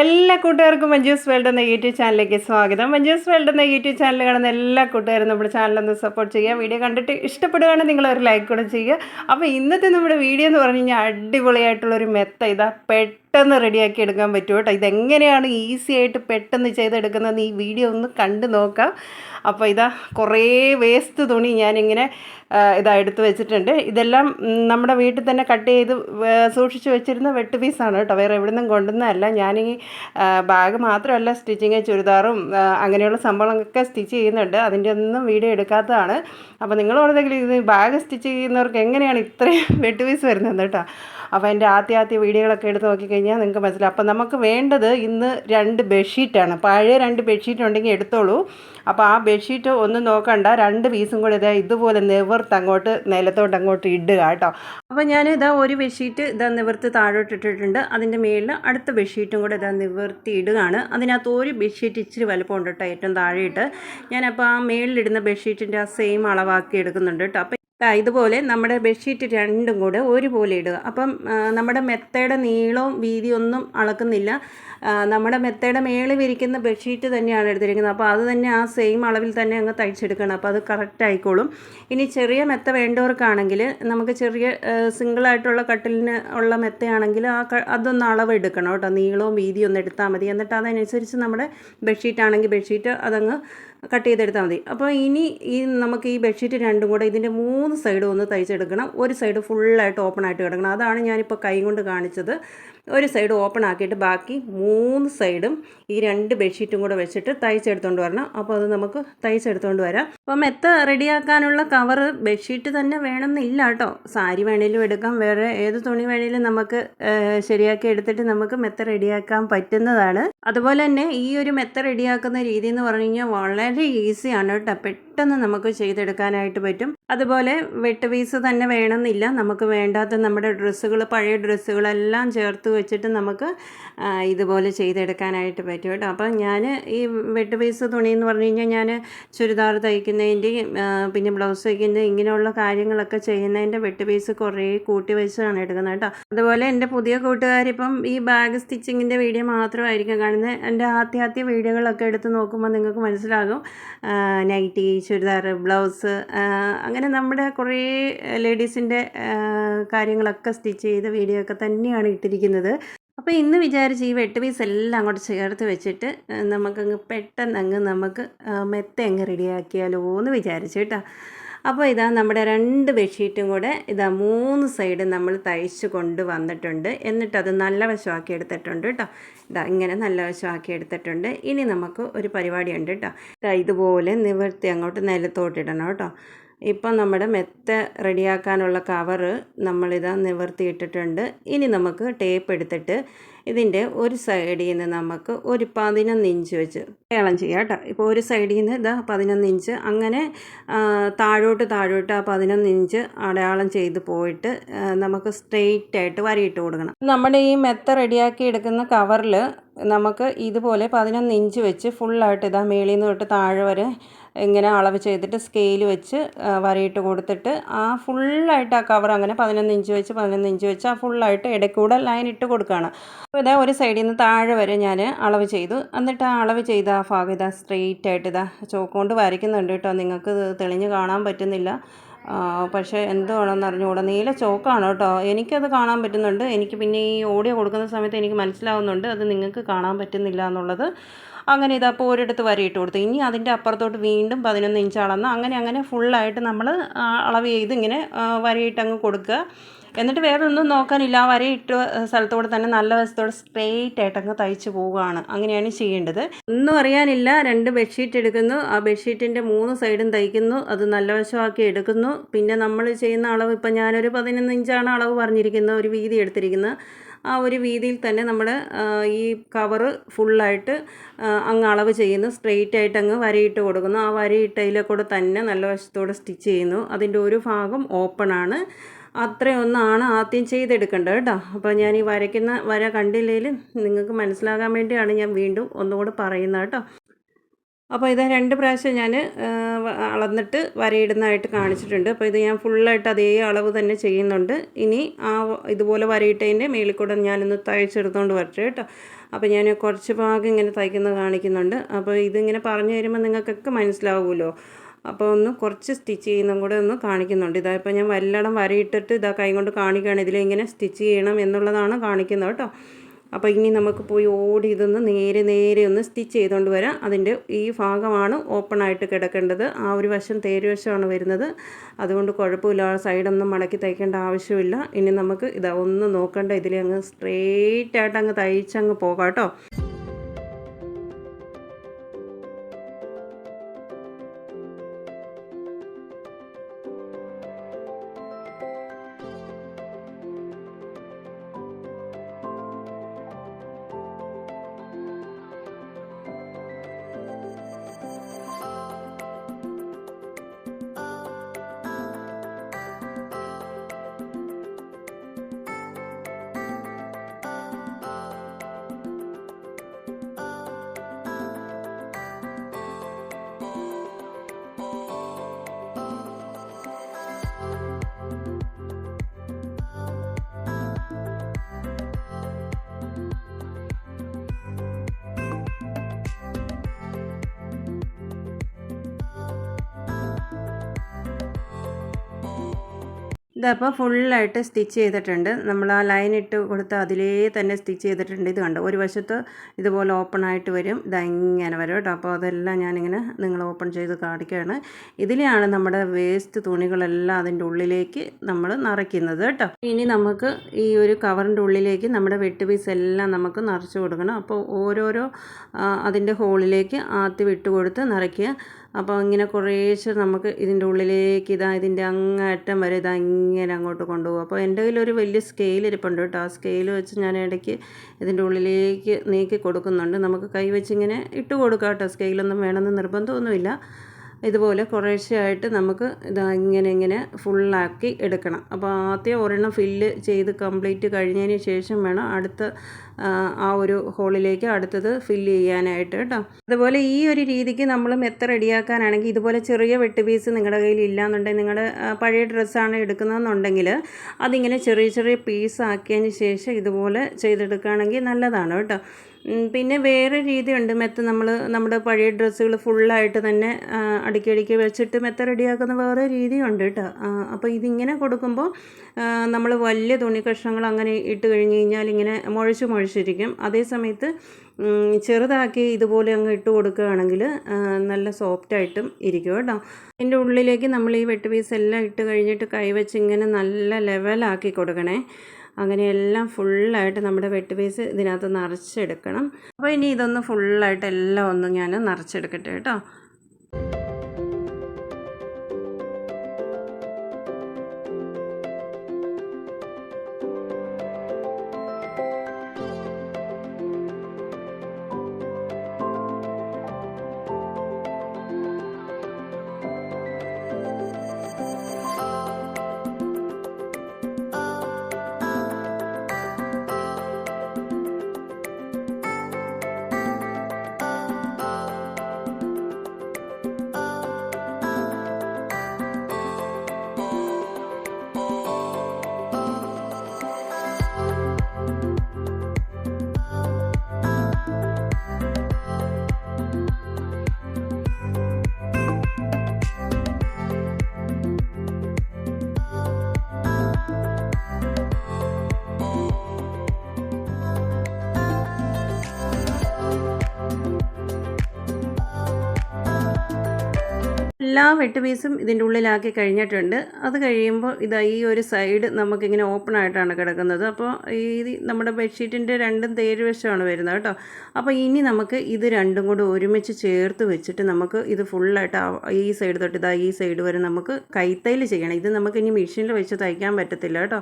എല്ലാ കൂട്ടുകാർക്കും മഞ്ജൂസ് വേൾഡ് എന്ന യൂട്യൂബ് ചാനലിലേക്ക് സ്വാഗതം. മഞ്ജൂസ് വേൾഡ് എന്ന യൂട്യൂബ് ചാനൽ കാണുന്ന എല്ലാ കൂട്ടുകാരും നമ്മുടെ ചാനലൊന്ന് സപ്പോർട്ട് ചെയ്യുക. വീഡിയോ കണ്ടിട്ട് ഇഷ്ടപ്പെടുകയാണെങ്കിൽ നിങ്ങൾ ഒരു ലൈക്ക് കൂടെ ചെയ്യുക. അപ്പോൾ ഇന്നത്തെ നമ്മുടെ വീഡിയോ എന്ന് പറഞ്ഞു കഴിഞ്ഞാൽ അടിപൊളിയായിട്ടുള്ളൊരു മെത്ത. ഇതാ പെട്ടെന്ന് റെഡിയാക്കി എടുക്കാൻ പറ്റും കേട്ടോ? ഇതെങ്ങനെയാണ് ഈസി ആയിട്ട് പെട്ടെന്ന് ചെയ്തെടുക്കുന്നതെന്ന് ഈ വീഡിയോ ഒന്ന് കണ്ടു നോക്കാം. അപ്പോൾ ഇതാ കുറേ വേസ്റ്റ് തുണി ഞാനിങ്ങനെ ഇതാ എടുത്ത് വെച്ചിട്ടുണ്ട്. ഇതെല്ലാം നമ്മുടെ വീട്ടിൽ തന്നെ കട്ട് ചെയ്ത് സൂക്ഷിച്ച് വെച്ചിരുന്ന വെട്ട് പീസാണ് കേട്ടോ. വേറെ എവിടെ നിന്നും കൊണ്ടുവന്നതല്ല. ഞാൻ ഈ ബാഗ് മാത്രമല്ല സ്റ്റിച്ചിങ് ചുരിദാറും അങ്ങനെയുള്ള സംഭവങ്ങളൊക്കെ സ്റ്റിച്ച് ചെയ്യുന്നുണ്ട്. അതിന്റെ ഒന്നും വീഡിയോ എടുക്കാത്തതാണ്. അപ്പോൾ നിങ്ങൾ പറഞ്ഞെങ്കിൽ ഇത് ബാഗ് സ്റ്റിച്ച് ചെയ്യുന്നവർക്ക് എങ്ങനെയാണ് ഇത്രയും വെട്ട് പീസ് വരുന്നത് കേട്ടോ? അപ്പോൾ എന്റെ ആദ്യ ആദ്യ വീഡിയോകളൊക്കെ എടുത്ത് നോക്കിക്കഴിഞ്ഞാൽ നിങ്ങൾക്ക് മനസ്സിലാവും. അപ്പോൾ നമുക്ക് വേണ്ടത് ഇന്ന് രണ്ട് ബെഡ്ഷീറ്റാണ്. പഴയ രണ്ട് ബെഡ്ഷീറ്റ് ഉണ്ടെങ്കിൽ എടുത്തോളൂ. അപ്പോൾ ആ ബെഡ്ഷീറ്റ് ഒന്നും നോക്കണ്ട. രണ്ട് പീസും കൂടെ ഇതാ ഇതുപോലെ നിവർത്ത് അങ്ങോട്ട് നിലത്തോട്ട് അങ്ങോട്ട് ഇടുക കേട്ടോ. അപ്പോൾ ഞാൻ ഇതാ ഒരു ബെഡ്ഷീറ്റ് ഇതാ നിവർത്ത് താഴോട്ട് ഇട്ടിട്ടുണ്ട്. അതിന്റെ മേളിൽ അടുത്ത ബെഡ്ഷീറ്റും കൂടെ ഇതാ നിവർത്തി ഇടുകയാണ്. അതിനകത്ത് ഒരു ബെഡ്ഷീറ്റ് ഇച്ചിരി വലുപ്പം ഉണ്ട് കേട്ടോ ഏറ്റവും താഴെയിട്ട്. ഞാനപ്പോൾ ആ മേളിലിടുന്ന ബെഡ്ഷീറ്റിന്റെ ആ സെയിം അളവാക്കി എടുക്കുന്നുണ്ട് കേട്ടോ. ഇതുപോലെ നമ്മുടെ ബെഡ്ഷീറ്റ് രണ്ടും കൂടെ ഒരുപോലെ ഇടുക. അപ്പം നമ്മുടെ മെത്തയുടെ നീളവും വീതിയൊന്നും അളക്കുന്നില്ല. നമ്മുടെ മെത്തയുടെ മേളിൽ വിരിക്കുന്ന ബെഡ്ഷീറ്റ് തന്നെയാണ് എടുത്തിരിക്കുന്നത്. അപ്പോൾ അത് തന്നെ ആ സെയിം അളവിൽ തന്നെ അങ്ങ് തയ്ച്ചെടുക്കണം. അപ്പോൾ അത് കറക്റ്റ് ആയിക്കോളും. ഇനി ചെറിയ മെത്ത വേണ്ടവർക്കാണെങ്കിൽ നമുക്ക് ചെറിയ സിംഗിളായിട്ടുള്ള കട്ടിലിന് ഉള്ള മെത്തയാണെങ്കിൽ ആ അതൊന്ന് അളവ് എടുക്കണം കേട്ടോ. നീളവും വീതിയും ഒന്ന് എടുത്താൽ മതി. എന്നിട്ട് അതനുസരിച്ച് നമ്മുടെ ബെഡ്ഷീറ്റ് ആണെങ്കിൽ ബെഡ്ഷീറ്റ് അതങ്ങ് കട്ട് ചെയ്തെടുത്താൽ മതി. അപ്പോൾ ഇനി ഈ നമുക്ക് ഈ ബെഡ്ഷീറ്റ് രണ്ടും കൂടെ ഇതിന്റെ മൂന്ന് സൈഡും ഒന്ന് തയ്ച്ചെടുക്കണം. ഒരു സൈഡ് ഫുള്ളായിട്ട് ഓപ്പൺ ആയിട്ട് കിടക്കണം. അതാണ് ഞാനിപ്പോൾ കൈ കൊണ്ട് കാണിച്ചത്. ഒരു സൈഡ് ഓപ്പൺ ആക്കിയിട്ട് ബാക്കി മൂന്ന് സൈഡും ഈ രണ്ട് ബെഡ്ഷീറ്റും കൂടെ വെച്ചിട്ട് തയ്ച്ചെടുത്തുകൊണ്ട് വരണം. അപ്പോൾ അത് നമുക്ക് തയ്ച്ചെടുത്തുകൊണ്ട് വരാം. അപ്പോൾ മെത്ത റെഡിയാക്കാനുള്ള കവറ് ബെഡ്ഷീറ്റ് തന്നെ വേണമെന്നില്ല കേട്ടോ. സാരി വേണേലും എടുക്കാം. വേറെ ഏത് തുണി വേണേലും നമുക്ക് ശരിയാക്കി എടുത്തിട്ട് നമുക്ക് മെത്ത റെഡിയാക്കാൻ പറ്റുന്നതാണ്. അതുപോലെ തന്നെ ഈ ഒരു മെത്ത റെഡിയാക്കുന്ന രീതി എന്ന് പറഞ്ഞു കഴിഞ്ഞാൽ വളരെ ഈസിയാണ് കേട്ടോ പെട്ടെന്ന് നമുക്ക് ചെയ്തെടുക്കാനായിട്ട് പറ്റും. അതുപോലെ വെട്ട് പീസ് തന്നെ വേണമെന്നില്ല. നമുക്ക് വേണ്ടാത്ത നമ്മുടെ ഡ്രസ്സുകൾ പഴയ ഡ്രസ്സുകളെല്ലാം ചേർത്ത് വെച്ചിട്ട് നമുക്ക് ഇതുപോലെ ചെയ്തെടുക്കാനായിട്ട് പറ്റും കേട്ടോ. അപ്പം ഞാൻ ഈ വെട്ട് പീസ് തുണി എന്ന് പറഞ്ഞു കഴിഞ്ഞാൽ ഞാൻ ചുരിദാർ തയ്ക്കുന്നതിന്റെയും പിന്നെ ബ്ലൗസ് തയ്ക്കുന്നതിന്റെ ഇങ്ങനെയുള്ള കാര്യങ്ങളൊക്കെ ചെയ്യുന്നതിന്റെ വെട്ട് പീസ് കുറേ കൂട്ടി വെച്ചാണ് എടുക്കുന്നത് കേട്ടോ. അതുപോലെ എന്റെ പുതിയ കൂട്ടുകാരിപ്പം ഈ ബാഗ് സ്റ്റിച്ചിങ്ങിന്റെ വീഡിയോ മാത്രമായിരിക്കും കാണുന്നത്. എന്റെ ആദ്യ ആദ്യ വീഡിയോകളൊക്കെ എടുത്ത് നോക്കുമ്പോൾ നിങ്ങൾക്ക് മനസ്സിലാകും. നൈറ്റി ചുരിദാർ ബ്ലൗസ് അങ്ങനെ നമ്മുടെ കുറേ ലേഡീസിന്റെ കാര്യങ്ങളൊക്കെ സ്റ്റിച്ച് ചെയ്ത വീഡിയോ ഒക്കെ തന്നെയാണ് ഇട്ടിരിക്കുന്നത്. അപ്പോൾ ഇന്ന് വിചാരിച്ച് ഈ വെട്ട് പീസ് എല്ലാം അങ്ങോട്ട് ചേർത്ത് വെച്ചിട്ട് നമുക്കങ്ങ് പെട്ടെന്ന് അങ്ങ് നമുക്ക് മെത്ത അങ്ങ് റെഡിയാക്കിയാലോ എന്ന് വിചാരിച്ചു കേട്ടോ. അപ്പോൾ ഇതാ നമ്മുടെ രണ്ട് ബെഡ്ഷീറ്റും കൂടെ ഇതാ മൂന്ന് സൈഡ് നമ്മൾ തയ്ച്ച് കൊണ്ട് വന്നിട്ടുണ്ട്. എന്നിട്ട് അത് നല്ല വശമാക്കി എടുത്തിട്ടുണ്ട് കേട്ടോ. ഇതാ ഇങ്ങനെ നല്ല വശമാക്കി എടുത്തിട്ടുണ്ട്. ഇനി നമുക്ക് ഒരു പരിപാടിയുണ്ട് കേട്ടോ. ഇതാ ഇതുപോലെ നിവർത്തി അങ്ങോട്ട് നിലത്തോട്ടിടണം കേട്ടോ. ഇപ്പം നമ്മുടെ മെത്ത റെഡിയാക്കാനുള്ള കവറ് നമ്മളിതാ നിവർത്തിയിട്ടിട്ടുണ്ട്. ഇനി നമുക്ക് ടേപ്പ് എടുത്തിട്ട് ഇതിന്റെ ഒരു സൈഡിൽ നിന്ന് നമുക്ക് ഒരു പതിനൊന്ന് ഇഞ്ച് വെച്ച് ഏളം ചെയ്യാം കേട്ടോ. ഇപ്പോൾ ഒരു സൈഡിൽ നിന്ന് ഇതാ പതിനൊന്ന് ഇഞ്ച്. അങ്ങനെ താഴോട്ട് താഴോട്ട് ആ പതിനൊന്ന് ഇഞ്ച് അടയാളം ചെയ്ത് പോയിട്ട് നമുക്ക് സ്ട്രെയിറ്റ് ആയിട്ട് വരയിട്ട് കൊടുക്കണം. നമ്മുടെ ഈ മെത്ത റെഡിയാക്കി എടുക്കുന്ന കവറിൽ നമുക്ക് ഇതുപോലെ പതിനൊന്ന് ഇഞ്ച് വെച്ച് ഫുള്ളായിട്ട് ഇതാ മേളിൽ നിന്ന് തൊട്ട് താഴെ വരെ ഇങ്ങനെ അളവ് ചെയ്തിട്ട് സ്കെയിൽ വെച്ച് വരയിട്ട് കൊടുത്തിട്ട് ആ ഫുള്ളായിട്ട് ആ കവർ അങ്ങനെ പതിനൊന്ന് ഇഞ്ച് വെച്ച് പതിനൊന്ന് ഇഞ്ച് വെച്ച് ആ ഫുള്ളായിട്ട് ഇടയ്ക്കൂടെ ലൈൻ ഇട്ട് കൊടുക്കുകയാണ് അപ്പോൾ ഇതാ ഒരു സൈഡിൽ നിന്ന് താഴെ വരെ ഞാൻ അളവ് ചെയ്തു. എന്നിട്ട് ആ അളവ് ചെയ്ത ആ ഭാഗം ഇതാ സ്ട്രെയിറ്റ് ആയിട്ട് ഇതാ ചോക്ക് കൊണ്ട് വരയ്ക്കുന്നുണ്ട് കേട്ടോ. നിങ്ങൾക്ക് തെളിഞ്ഞ് കാണാൻ പറ്റുന്നില്ല. പക്ഷേ എന്തുവാണെന്ന് അറിഞ്ഞുകൂടാ നീല ചോക്കാണ് കേട്ടോ. എനിക്കത് കാണാൻ പറ്റുന്നുണ്ട്. എനിക്ക് പിന്നെ ഈ ഓഡിയോ കൊടുക്കുന്ന സമയത്ത് എനിക്ക് മനസ്സിലാവുന്നുണ്ട്. അത് നിങ്ങൾക്ക് കാണാൻ പറ്റുന്നില്ല എന്നുള്ളത്. അങ്ങനെ ഇതപ്പോൾ ഒരിടത്ത് വരയിട്ട് കൊടുത്തു. ഇനി അതിന്റെ അപ്പുറത്തോട്ട് വീണ്ടും പതിനൊന്ന് ഇഞ്ച് അളന്ന്. അങ്ങനെ അങ്ങനെ ഫുള്ളായിട്ട് നമ്മൾ അളവ് ചെയ്ത് ഇങ്ങനെ വരയിട്ട് അങ്ങ് കൊടുക്കുക. എന്നിട്ട് വേറെ ഒന്നും നോക്കാനില്ല. ആ വരയിട്ട സ്ഥലത്തോടെ തന്നെ നല്ല വശത്തോടെ സ്ട്രെയിറ്റ് ആയിട്ട് അങ്ങ് തയ്ച്ച് പോവുകയാണ്. അങ്ങനെയാണ് ചെയ്യേണ്ടത്. ഒന്നും അറിയാനില്ല. രണ്ട് ബെഡ്ഷീറ്റ് എടുക്കുന്നു. ആ ബെഡ്ഷീറ്റിന്റെ മൂന്ന് സൈഡും തയ്ക്കുന്നു. അത് നല്ല വശമാക്കി എടുക്കുന്നു. പിന്നെ നമ്മൾ ചെയ്യുന്ന അളവ് ഇപ്പം ഞാനൊരു പതിനൊന്ന് ഇഞ്ചാണ് അളവ് പറഞ്ഞിരിക്കുന്നത് ഒരു വീതി എടുത്തിരിക്കുന്നത്. ആ ഒരു വീതിയിൽ തന്നെ നമ്മൾ ഈ കവറ് ഫുള്ളായിട്ട് അങ്ങ് അളവ് ചെയ്യുന്നു. സ്ട്രെയിറ്റ് ആയിട്ട് അങ്ങ് വരയിട്ട് കൊടുക്കുന്നു. ആ വരയിട്ടതിലെ കൂടെ തന്നെ നല്ല വശത്തോടെ സ്റ്റിച്ച് ചെയ്യുന്നു. അതിന്റെ ഒരു ഭാഗം ഓപ്പൺ ആണ്. അത്രയൊന്നാണ് ആദ്യം ചെയ്തെടുക്കേണ്ടത് കേട്ടോ. അപ്പോൾ ഞാൻ ഈ വരയ്ക്കുന്ന വര കണ്ടില്ലെങ്കിൽ നിങ്ങൾക്ക് മനസ്സിലാകാൻ വേണ്ടിയാണ് ഞാൻ വീണ്ടും ഒന്നുകൂടെ പറയുന്നത് കേട്ടോ. അപ്പോൾ ഇത് രണ്ട് പ്രാവശ്യം ഞാൻ അളന്നിട്ട് വരയിടുന്നതായിട്ട് കാണിച്ചിട്ടുണ്ട്. അപ്പോൾ ഇത് ഞാൻ ഫുള്ളായിട്ട് അതേ അളവ് തന്നെ ചെയ്യുന്നുണ്ട്. ഇനി ആ ഇതുപോലെ വരയിട്ടതിന്റെ മേളിൽ കൂടെ ഞാനൊന്ന് തയ്ച്ചെടുത്തുകൊണ്ട് വരട്ടെ കേട്ടോ. അപ്പോൾ ഞാൻ കുറച്ച് ഭാഗം ഇങ്ങനെ തയ്ക്കുന്നത് കാണിക്കുന്നുണ്ട്. അപ്പോൾ ഇതിങ്ങനെ പറഞ്ഞു തരുമ്പോൾ നിങ്ങൾക്കൊക്കെ മനസ്സിലാവുമല്ലോ. അപ്പോൾ ഒന്ന് കുറച്ച് സ്റ്റിച്ച് ചെയ്യുന്നതും കൂടെ ഒന്ന് കാണിക്കുന്നുണ്ട്. ഇതാ ഇപ്പോൾ ഞാൻ വല്ലടം വരയിട്ടിട്ട് ഇതാ കൈ കൊണ്ട് കാണിക്കുകയാണ്. ഇതിലെങ്ങനെ സ്റ്റിച്ച് ചെയ്യണം എന്നുള്ളതാണ് കാണിക്കുന്നത് കേട്ടോ. അപ്പോൾ ഇനി നമുക്ക് പോയി ഓടി ഇതൊന്ന് നേരെ നേരെ ഒന്ന് സ്റ്റിച്ച് ചെയ്തുകൊണ്ട് വരാം. അതിന്റെ ഈ ഭാഗമാണ് ഓപ്പൺ ആയിട്ട് കിടക്കേണ്ടത്. ആ ഒരു വശം തേരുവശമാണ് വരുന്നത്. അതുകൊണ്ട് കുഴപ്പമില്ല. ആ സൈഡൊന്നും മടക്കി തയ്ക്കേണ്ട ആവശ്യമില്ല. ഇനി നമുക്ക് ഇതാ ഒന്ന് നോക്കേണ്ട. ഇതിലെ അങ്ങ് സ്ട്രെയിറ്റ് ആയിട്ട് അങ്ങ് തയ്ച്ചങ്ങ് പോകാം കേട്ടോ. ഇതപ്പോൾ ഫുള്ളായിട്ട് സ്റ്റിച്ച് ചെയ്തിട്ടുണ്ട്. നമ്മൾ ആ ലൈൻ ഇട്ട് കൊടുത്ത് അതിലേ തന്നെ സ്റ്റിച്ച് ചെയ്തിട്ടുണ്ട്. ഇത് കണ്ടോ? ഒരു വശത്ത് ഇതുപോലെ ഓപ്പൺ ആയിട്ട് വരും. ഇതങ്ങനെ വരും കേട്ടോ. അപ്പോൾ അതെല്ലാം ഞാനിങ്ങനെ നിങ്ങൾ ഓപ്പൺ ചെയ്ത് കാണിക്കുകയാണ്. ഇതിലെയാണ് നമ്മുടെ വേസ്റ്റ് തുണികളെല്ലാം അതിന്റെ ഉള്ളിലേക്ക് നമ്മൾ നിറയ്ക്കുന്നത് കേട്ടോ. ഇനി നമുക്ക് ഈ ഒരു കവറിന്റെ ഉള്ളിലേക്ക് നമ്മുടെ വെട്ട് പീസ് എല്ലാം നമുക്ക് നിറച്ച് കൊടുക്കണം. അപ്പോൾ ഓരോരോ അതിന്റെ ഹോളിലേക്ക് ആദ്യം വിട്ട് കൊടുത്ത് നിറയ്ക്കുക. അപ്പോൾ ഇങ്ങനെ കുറേശ്ശെ നമുക്ക് ഇതിന്റെ ഉള്ളിലേക്ക് ഇതാ ഇതിന്റെ അങ്ങേറ്റം വരെ ഇതാ ഇങ്ങനെ അങ്ങോട്ട് കൊണ്ടുപോകും. അപ്പോൾ എന്റെ കയ്യിലൊരു വലിയ സ്കെയിൽ ഇരിപ്പുണ്ട് കേട്ടോ. ആ സ്കെയിൽ വെച്ച് ഞാൻ ഇടയ്ക്ക് ഇതിന്റെ ഉള്ളിലേക്ക് നീക്കി കൊടുക്കുന്നുണ്ട്. നമുക്ക് കൈ വെച്ചിങ്ങനെ ഇട്ട് കൊടുക്കാം കേട്ടോ. സ്കെയിലൊന്നും വേണമെന്ന് നിർബന്ധമൊന്നുമില്ല. ഇതുപോലെ കുറേശ്ശെയായിട്ട് നമുക്ക് ഇത് ഇങ്ങനെ ഇങ്ങനെ ഫുള്ളാക്കി എടുക്കണം. അപ്പോൾ ആദ്യം ഒരെണ്ണം ഫില്ല് ചെയ്ത് കംപ്ലീറ്റ് കഴിഞ്ഞതിന് ശേഷം വേണം അടുത്ത ആ ഒരു ഹോളിലേക്ക് അടുത്തത് ഫില്ല് ചെയ്യാനായിട്ട് കേട്ടോ. അതുപോലെ ഈ ഒരു രീതിക്ക് നമ്മൾ മെത്ത റെഡിയാക്കാനാണെങ്കിൽ ഇതുപോലെ ചെറിയ വെട്ട് പീസ് നിങ്ങളുടെ കയ്യിൽ ഇല്ലാന്നുണ്ടെങ്കിൽ നിങ്ങളുടെ പഴയ ഡ്രസ്സാണ് എടുക്കുന്നതെന്നുണ്ടെങ്കിൽ അതിങ്ങനെ ചെറിയ ചെറിയ പീസ് ആക്കിയതിന് ശേഷം ഇതുപോലെ ചെയ്തെടുക്കുകയാണെങ്കിൽ നല്ലതാണ് കേട്ടോ. പിന്നെ വേറെ രീതിയുണ്ട്. മെത്ത നമ്മൾ നമ്മുടെ പഴയ ഡ്രസ്സുകൾ ഫുള്ളായിട്ട് തന്നെ അടുക്കി അടുക്കി വെച്ചിട്ട് മെത്ത റെഡിയാക്കുന്ന വേറെ രീതിയുണ്ട് കേട്ടോ. അപ്പോൾ ഇതിങ്ങനെ കൊടുക്കുമ്പോൾ നമ്മൾ വലിയ തുണി കഷ്ണങ്ങൾ അങ്ങനെ ഇട്ട് കഴിഞ്ഞ് കഴിഞ്ഞാൽ ഇങ്ങനെ മുഴച്ച് മുഴച്ചിരിക്കും. അതേ സമയത്ത് ചെറുതാക്കി ഇതുപോലെ അങ്ങ് ഇട്ട് കൊടുക്കുകയാണെങ്കിൽ നല്ല സോഫ്റ്റായിട്ടും ഇരിക്കും കേട്ടോ. അതിന്റെ ഉള്ളിലേക്ക് നമ്മൾ ഈ വെട്ട് പീസ് എല്ലാം ഇട്ട് കഴിഞ്ഞിട്ട് കൈവച്ച് ഇങ്ങനെ നല്ല ലെവലാക്കി കൊടുക്കണേ. അങ്ങനെയെല്ലാം ഫുള്ളായിട്ട് നമ്മുടെ വെട്ട് പീസ് ഇതിനകത്ത് നിറച്ചെടുക്കണം. അപ്പോൾ ഇനി ഇതൊന്ന് ഫുള്ളായിട്ട് എല്ലാം ഒന്ന് ഞാൻ നിറച്ചെടുക്കട്ടെ കേട്ടോ. എല്ലാ വെട്ട് പീസും ഇതിന്റെ ഉള്ളിലാക്കി കഴിഞ്ഞിട്ടുണ്ട്. അത് കഴിയുമ്പോൾ ഇതാ ഈ ഒരു സൈഡ് നമുക്കിങ്ങനെ ഓപ്പൺ ആയിട്ടാണ് കിടക്കുന്നത്. അപ്പോൾ ഈ നമ്മുടെ ബെഡ്ഷീറ്റിന്റെ രണ്ടും തേര് വശമാണ് വരുന്നത് കേട്ടോ. അപ്പോൾ ഇനി നമുക്ക് ഇത് രണ്ടും കൂടെ ഒരുമിച്ച് ചേർത്ത് വെച്ചിട്ട് നമുക്ക് ഇത് ഫുള്ളായിട്ട് ഈ സൈഡ് തൊട്ട് ഇതാ ഈ സൈഡ് വരെ നമുക്ക് കൈത്തൈൽ ചെയ്യണം. ഇത് നമുക്ക് ഇനി മെഷീനിൽ വെച്ച് തയ്ക്കാൻ പറ്റത്തില്ല കേട്ടോ.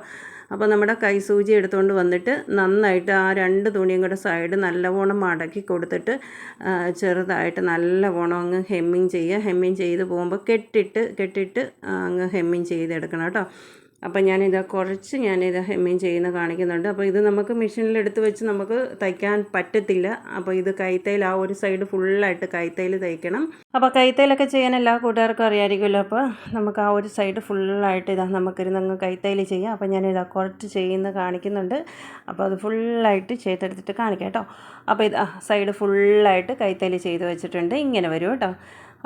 അപ്പോൾ നമ്മുടെ കൈസൂചി എടുത്തുകൊണ്ട് വന്നിട്ട് നന്നായിട്ട് ആ രണ്ട് തുണിയും കൂടെ സൈഡ് നല്ലവണ്ണം മടക്കി കൊടുത്തിട്ട് ചെറുതായിട്ട് നല്ലവണ്ണം അങ്ങ് ഹെമ്മിങ് ചെയ്യുക. ഹെമ്മിങ് ചെയ്ത് പോകുമ്പോൾ കെട്ടിട്ട് കെട്ടിട്ട് അങ്ങ് ഹെമ്മിങ് ചെയ്തെടുക്കണം കേട്ടോ. അപ്പോൾ ഞാനിത് കുറച്ച് ഞാനിത് ഹെമ്മിങ് ചെയ്യുന്ന കാണിക്കുന്നുണ്ട്. അപ്പോൾ ഇത് നമുക്ക് മെഷീനിൽ എടുത്ത് വെച്ച് നമുക്ക് തയ്ക്കാൻ പറ്റത്തില്ല. അപ്പോൾ ഇത് കൈത്തയിൽ ആ ഒരു സൈഡ് ഫുള്ളായിട്ട് കൈത്തയിൽ തയ്ക്കണം. അപ്പോൾ കൈത്തയിലൊക്കെ ചെയ്യാൻ എല്ലാ കൂട്ടുകാർക്കും അറിയാമായിരിക്കുമല്ലോ അപ്പോൾ നമുക്ക് ആ ഒരു സൈഡ് ഫുള്ളായിട്ട് ഇതാ നമുക്കിരുന്ന് അങ്ങ് കൈത്തയിൽ ചെയ്യാം. അപ്പോൾ ഞാനിതാ കുറച്ച് ചെയ്യുന്ന കാണിക്കുന്നുണ്ട്. അപ്പോൾ അത് ഫുള്ളായിട്ട് ചെയ്തെടുത്തിട്ട് കാണിക്കാം കേട്ടോ. അപ്പോൾ ഇത് സൈഡ് ഫുള്ളായിട്ട് കൈത്തയിൽ ചെയ്ത് വെച്ചിട്ടുണ്ട്. ഇങ്ങനെ വരും കേട്ടോ.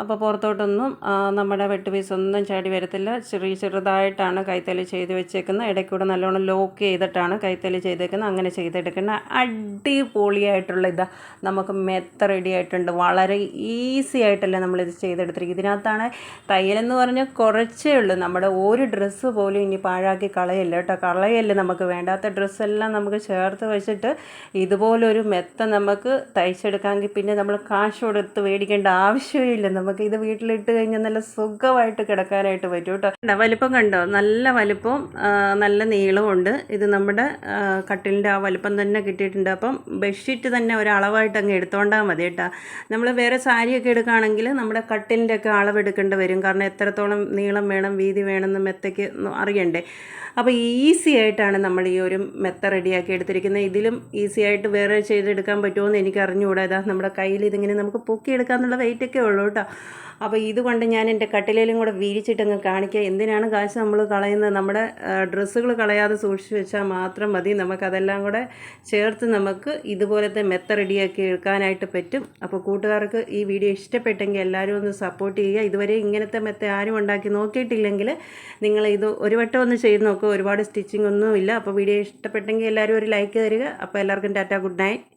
അപ്പോൾ പുറത്തോട്ടൊന്നും നമ്മുടെ വെട്ട് പീസ് ഒന്നും ചാടി വരത്തില്ല. ചെറിയ ചെറുതായിട്ടാണ് കൈത്തലി ചെയ്ത് വെച്ചേക്കുന്നത് ഇടയ്ക്കൂടെ നല്ലോണം ലോക്ക് ചെയ്തിട്ടാണ് കൈത്തലി ചെയ്തേക്കുന്നത് അങ്ങനെ ചെയ്തെടുക്കുന്ന. അടിപൊളിയായിട്ടുള്ള ഇതാ. നമുക്ക് മെത്ത റെഡി ആയിട്ടുണ്ട്. വളരെ ഈസി ആയിട്ടല്ലേ നമ്മളിത് ചെയ്തെടുത്തിരിക്കുന്നത് ഇതിനകത്താണ് തയ്യലെന്ന് പറഞ്ഞാൽ കുറച്ചേ ഉള്ളൂ. നമ്മുടെ ഒരു ഡ്രസ്സ് പോലും ഇനി പാഴാക്കി കളയല്ല കേട്ടോ. കളയല്ല നമുക്ക് വേണ്ടാത്ത ഡ്രസ്സെല്ലാം നമുക്ക് ചേർത്ത് വെച്ചിട്ട് ഇതുപോലൊരു മെത്ത നമുക്ക് തയ്ച്ചെടുക്കാമെങ്കിൽ പിന്നെ നമ്മൾ കാശ് കൊടുത്ത് മേടിക്കേണ്ട ആവശ്യമില്ല നമുക്ക്. ഇത് വീട്ടിലിട്ട് കഴിഞ്ഞാൽ നല്ല സുഖമായിട്ട് കിടക്കാനായിട്ട് പറ്റും കേട്ടോ? വലിപ്പം കണ്ടോ? നല്ല വലിപ്പവും നല്ല നീളമുണ്ട് ഇത് നമ്മുടെ കട്ടിലിന്റെ ആ വലിപ്പം തന്നെ കിട്ടിയിട്ടുണ്ട്. അപ്പം ബെഡ്ഷീറ്റ് തന്നെ ഒരളവായിട്ട് അങ്ങ് എടുത്തോണ്ടാൽ മതി കേട്ടോ. നമ്മൾ വേറെ സാരിയൊക്കെ എടുക്കുകയാണെങ്കിൽ നമ്മുടെ കട്ടിലിന്റെ ഒക്കെ അളവ് എടുക്കേണ്ടി വരും. കാരണം എത്രത്തോളം നീളം വേണം വീതി വേണമെന്ന് മെത്തയ്ക്ക് അറിയണ്ടേ. അപ്പോൾ ഈസി ആയിട്ടാണ് നമ്മൾ ഈ ഒരു മെത്ത റെഡിയാക്കി എടുത്തിരിക്കുന്നത്. ഇതിലും ഈസി ആയിട്ട് വേറെ ചെയ്തെടുക്കാൻ പറ്റുമോ എന്ന് എനിക്ക് അറിഞ്ഞുകൂടാ ഇതാ നമ്മുടെ കയ്യിൽ ഇതിങ്ങനെ നമുക്ക് പൊക്കിയെടുക്കാന്നുള്ള വെയിറ്റൊക്കെ ഉള്ളൂ കേട്ടോ. അപ്പോൾ ഇതുകൊണ്ട് ഞാൻ എന്റെ കട്ടിലേലും കൂടെ വിരിച്ചിട്ടങ്ങ് കാണിക്കുക എന്തിനാണ് കാശ് നമ്മൾ കളയുന്നത്? നമ്മുടെ ഡ്രസ്സുകൾ കളയാതെ സൂക്ഷിച്ച് വെച്ചാൽ മാത്രം മതി. നമുക്കതെല്ലാം കൂടെ ചേർത്ത് നമുക്ക് ഇതുപോലത്തെ മെത്ത റെഡിയാക്കി എടുക്കാനായിട്ട് പറ്റും. അപ്പോൾ കൂട്ടുകാർക്ക് ഈ വീഡിയോ ഇഷ്ടപ്പെട്ടെങ്കിൽ എല്ലാവരും ഒന്ന് സപ്പോർട്ട് ചെയ്യുക. ഇതുവരെ ഇങ്ങനത്തെ മെത്ത ആരും ഉണ്ടാക്കി നോക്കിയിട്ടില്ലെങ്കിൽ നിങ്ങൾ ഇത് ഒരു വട്ടം ഒന്ന് ചെയ്ത് നോക്കുക ഒരുപാട് സ്റ്റിച്ചിങ് ഒന്നുമില്ല അപ്പോൾ വീഡിയോ ഇഷ്ടപ്പെട്ടെങ്കിൽ എല്ലാവരും ഒരു ലൈക്ക് തരിക. അപ്പോൾ എല്ലാവർക്കും ടാറ്റ ഗുഡ് നൈറ്റ്.